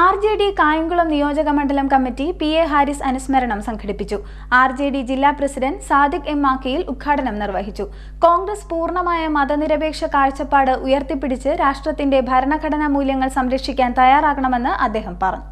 R J D Kayamkulam നിയോജക മണ്ഡലം committee P A Haris അനുസ്മരണം സംഘടിപ്പിച്ചു. ആർ ജെ ഡി ജില്ലാ പ്രസിഡന്റ് സാദിഖ് എം മാക്കിയിൽ ഉദ്ഘാടനം നിർവഹിച്ചു. കോൺഗ്രസ് പൂർണമായ മതനിരപേക്ഷ കാഴ്ചപ്പാട് ഉയർത്തിപ്പിടിച്ച് രാഷ്ട്രത്തിന്റെ ഭരണഘടനാ മൂല്യങ്ങൾ സംരക്ഷിക്കാൻ തയ്യാറാകണമെന്ന് അദ്ദേഹം പറഞ്ഞു.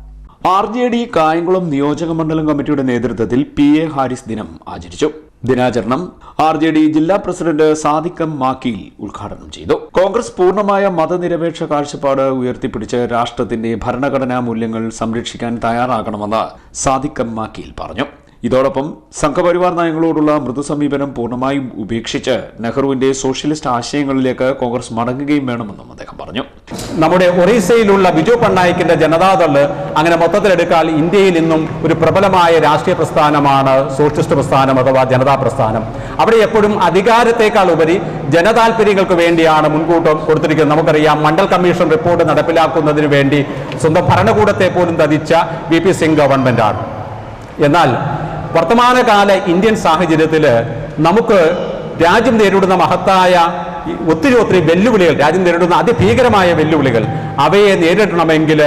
ആർ ജെ ഡി കായംകുളം നിയോജക മണ്ഡലം കമ്മിറ്റിയുടെ നേതൃത്വത്തിൽ പി എ ഹാരിസ് ദിനം ആചരിച്ചു. ദിനാചരണം ആർ ജെ ഡി ജില്ലാ പ്രസിഡന്റ് സാദിഖം മാക്കിയിൽ ഉദ്ഘാടനം ചെയ്തു. കോൺഗ്രസ് പൂർണമായ മതനിരപേക്ഷ കാഴ്ചപ്പാട് ഉയർത്തിപ്പിടിച്ച് രാഷ്ട്രത്തിന്റെ ഭരണഘടനാ മൂല്യങ്ങൾ സംരക്ഷിക്കാൻ തയ്യാറാകണമെന്ന് സാദിഖം മാക്കിയിൽ പറഞ്ഞു. ഇതോടൊപ്പം സംഘപരിവാർ നയങ്ങളോടുള്ള മൃദുസമീപനം പൂർണമായും ഉപേക്ഷിച്ച് നെഹ്റുവിന്റെ സോഷ്യലിസ്റ്റ് ആശയങ്ങളിലേക്ക് കോൺഗ്രസ് മടങ്ങുകയും വേണമെന്നും അദ്ദേഹം പറഞ്ഞു. നമ്മുടെ ഒറീസയിലുള്ള ബിജു പണ്ണായിക്കിന്റെ ജനതാദൾ അങ്ങനെ മൊത്തത്തിലെടുക്കാൽ ഇന്ത്യയിൽ നിന്നും ഒരു പ്രബലമായ രാഷ്ട്രീയ പ്രസ്ഥാനമാണ് സോഷ്യലിസ്റ്റ് പ്രസ്ഥാനം അഥവാ ജനതാ പ്രസ്ഥാനം. അവിടെ എപ്പോഴും അധികാരത്തെക്കാൾ ഉപരി ജനതാൽപര്യങ്ങൾക്ക് വേണ്ടിയാണ് മുൻകൂട്ട് കൊടുത്തിരിക്കുന്നത്. നമുക്കറിയാം മണ്ഡൽ കമ്മീഷൻ റിപ്പോർട്ട് നടപ്പിലാക്കുന്നതിന് വേണ്ടി സ്വന്തം ഭരണകൂടത്തെ പോലും ധരിച്ച വി പി സിംഗ് ഗവൺമെന്റാണ്. എന്നാൽ വർത്തമാനകാല ഇന്ത്യൻ സാഹചര്യത്തിൽ നമുക്ക് രാജ്യം നേരിടുന്ന മഹത്തായ ഒത്തിരി ഒത്തിരി വെല്ലുവിളികൾ രാജ്യം നേരിടുന്ന അതിഭീകരമായ വെല്ലുവിളികൾ അവയെ നേരിടണമെങ്കിൽ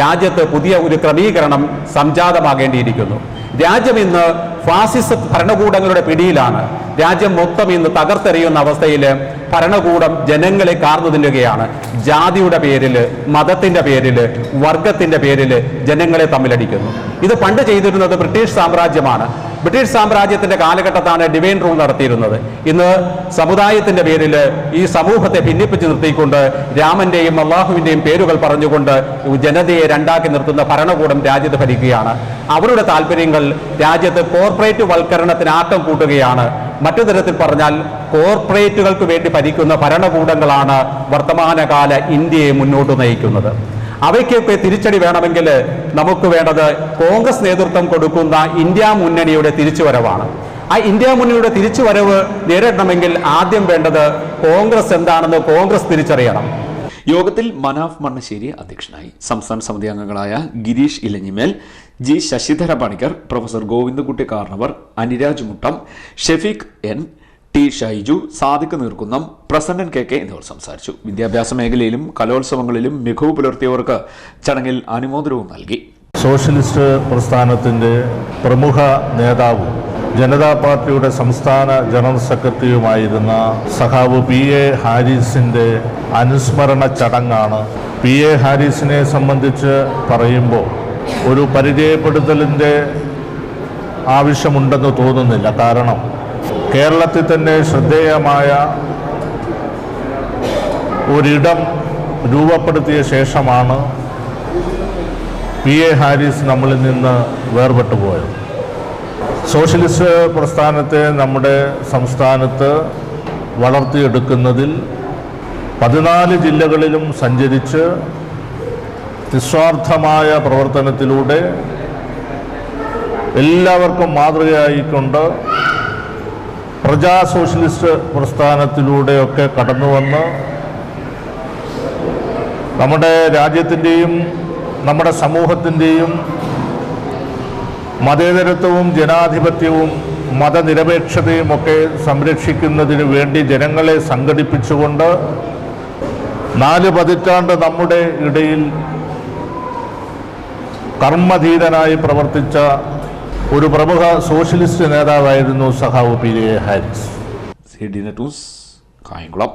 രാജ്യത്ത് പുതിയ ഒരു ക്രമീകരണം സംജാതമാകേണ്ടിയിരിക്കുന്നു. രാജ്യം ഇന്ന് ഫാസിസ ഭരണകൂടങ്ങളുടെ പിടിയിലാണ്. രാജ്യം മൊത്തം ഇന്ന് തകർത്തെറിയുന്ന അവസ്ഥയിൽ ഭരണകൂടം ജനങ്ങളെ കാർന്നു തിന്നുകയാണ്. ജാതിയുടെ പേരിൽ മതത്തിന്റെ പേരിൽ വർഗത്തിന്റെ പേരിൽ ജനങ്ങളെ തമ്മിലടിക്കുന്നു. ഇത് പണ്ട് ചെയ്തിരുന്നത് ബ്രിട്ടീഷ് സാമ്രാജ്യമാണ്. ബ്രിട്ടീഷ് സാമ്രാജ്യത്തിന്റെ കാലഘട്ടത്താണ് ഡിവൈൻ റൂൾ നടത്തിയിരുന്നത്. ഇന്ന് സമുദായത്തിന്റെ പേരിൽ ഈ സമൂഹത്തെ ഭിന്നിപ്പിച്ച് നിർത്തിക്കൊണ്ട് രാമന്റെയും അള്ളാഹുവിന്റെയും പേരുകൾ പറഞ്ഞുകൊണ്ട് ജനതയെ രണ്ടാക്കി നിർത്തുന്ന ഭരണകൂടം രാജ്യത്ത് ഭരിക്കുകയാണ്. അവരുടെ താല്പര്യങ്ങൾ രാജ്യത്ത് കോർപ്പറേറ്റ് വൽക്കരണത്തിന് ആട്ടം കൂട്ടുകയാണ്. മറ്റു തരത്തിൽ പറഞ്ഞാൽ കോർപ്പറേറ്റുകൾക്ക് വേണ്ടി ഭരിക്കുന്ന ഭരണകൂടങ്ങളാണ് വർത്തമാനകാല ഇന്ത്യയെ മുന്നോട്ട് നയിക്കുന്നത്. അവയ്ക്കൊക്കെ തിരിച്ചടി വേണമെങ്കിൽ നമുക്ക് വേണ്ടത് കോൺഗ്രസ് നേതൃത്വം കൊടുക്കുന്ന ഇന്ത്യ മുന്നണിയുടെ തിരിച്ചുവരവാണ്. ആ ഇന്ത്യ മുന്നണിയുടെ തിരിച്ചുവരവ് നേരിടണമെങ്കിൽ ആദ്യം വേണ്ടത് കോൺഗ്രസ് എന്താണെന്ന് കോൺഗ്രസ് തിരിച്ചറിയണം. യോഗത്തിൽ മനാഫ് മണ്ണശ്ശേരി അധ്യക്ഷനായി. സംസ്ഥാന സമിതി അംഗങ്ങളായ Girish Elanjimel G Sasidhara Panicker professor Govindakutty Karnavar Aniraj Muttam Shefeeq N T Shaiju Sadiq Neerkunnam Prasannan K K എന്നിവർ സംസാരിച്ചു. വിദ്യാഭ്യാസ മേഖലയിലും കലോത്സവങ്ങളിലും മികവ് പുലർത്തിയവർക്ക് ചടങ്ങിൽ അനുമോദനവും നൽകി. സോഷ്യലിസ്റ്റ് പ്രസ്ഥാനത്തിന്റെ പ്രമുഖ നേതാവും ജനതാ പാർട്ടിയുടെ സംസ്ഥാന ജനറൽ സെക്രട്ടറിയുമായിരുന്ന സഖാവ് പി എ ഹാരിസിന്റെ അനുസ്മരണ ചടങ്ങാണ് പി എ ഹാരിസിനെ സംബന്ധിച്ച് പറയുമ്പോൾ ഒരു പരിചയപ്പെടുത്തലിന്റെ ആവശ്യമുണ്ടെന്ന് തോന്നുന്നില്ല. കാരണം കേരളത്തിൽ തന്നെ ശ്രദ്ധേയമായ ഒരിടം രൂപപ്പെടുത്തിയ ശേഷമാണ് പി എ ഹാരിസ് നമ്മളിൽ നിന്ന് വേർപെട്ടു പോയത് സോഷ്യലിസ്റ്റ് പ്രസ്ഥാനത്തെ നമ്മുടെ സംസ്ഥാനത്ത് വളർത്തിയെടുക്കുന്നതിൽ പതിനാല് ജില്ലകളിലും സഞ്ചരിച്ച് നിസ്വാർത്ഥമായ പ്രവർത്തനത്തിലൂടെ എല്ലാവർക്കും മാതൃകയായിക്കൊണ്ട് പ്രജാ സോഷ്യലിസ്റ്റ് പ്രസ്ഥാനത്തിലൂടെയൊക്കെ കടന്നു വന്ന് നമ്മുടെ രാജ്യത്തിന്റെയും നമ്മുടെ സമൂഹത്തിന്റെയും മതേതരത്വവും ജനാധിപത്യവും മതനിരപേക്ഷതയും ഒക്കെ സംരക്ഷിക്കുന്നതിന് വേണ്ടി ജനങ്ങളെ സംഘടിപ്പിച്ചുകൊണ്ട് നാല് പതിറ്റാണ്ട് നമ്മുടെ ഇടയിൽ കർമ്മധീരനായി പ്രവർത്തിച്ച ഒരു പ്രമുഖ സോഷ്യലിസ്റ്റ് നേതാവായിരുന്നു സഹാവ് പി ജെ ഹാരിസ്. കായംകുളം.